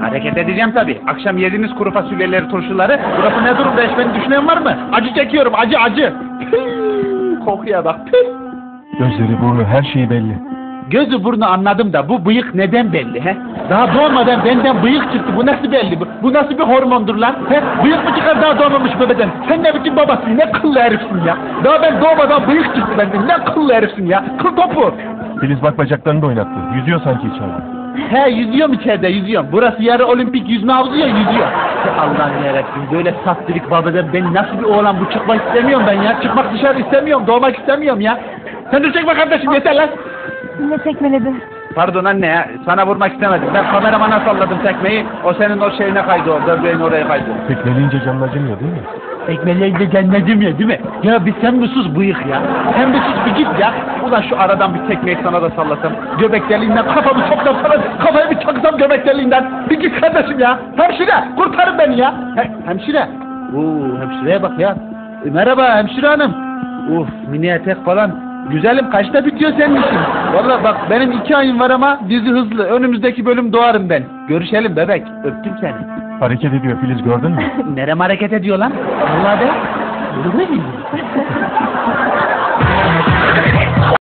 Hareket edeceğim tabii. Akşam yediğiniz kuru fasulyeleri, turşuları. Burası ne durumda beni düşünen var mı? Acı çekiyorum, acı acı. Kokuya bak. Gözleri, burnu, her şeyi belli. Gözü burnu anladım da bu bıyık neden belli he? Daha doğmadan benden bıyık çıktı. Bu nasıl belli? Bu, bu nasıl bir hormondur lan? He? Bıyık mı çıkar daha doğmamış bebeden? Sen ne biçim babasın? Ne kıllı herifsin ya? Daha ben doğmadan bıyık çıktı benden. Ne kıllı herifsin ya? Kıl topu. Filiz bak bacaklarını da oynattı. Yüzüyor sanki içeride. He yüzüyorum içeride yüzüyorum. Burası yarı olimpik yüzme havuzu ya yüzüyor. Allah'ım yarabbim böyle saftirik babadan ben nasıl bir oğlan bu çıkmak istemiyorum ben ya. Çıkmak dışarı istemiyorum doğmak istemiyorum ya. Sen dur çekme kardeşim yeter lan. Yine tekmeledi. Pardon anne ya sana vurmak istemedim. Ben kameramana salladım tekmeyi. O senin o şeyine kaydı o. Böbreğin oraya kaydı. Tekmeleyince canın acımıyor değil mi? Tekmeleyince cennetim ya değil mi? Ya bir sen bir sus bıyık ya. Sen bir sus bir git ya. Ulan şu aradan bir tekmeyi sana da sallasam. Göbek deliğinden kafamı soksam sana kafayı bir çaksam göbek deliğinden. Bir git kardeşim ya. Hemşire kurtarın beni ya. He, hemşire. Oo hemşireye bak ya. E, merhaba hemşire hanım. Uf mini etek falan. Güzelim kaçta bitiyor senin işin? Valla bak benim iki ayım var ama dizi hızlı. Önümüzdeki bölüm doğarım ben. Görüşelim bebek. Öptüm seni. Hareket ediyor Filiz gördün mü? Nerem hareket ediyor lan? Vallahi be. Öyle mi?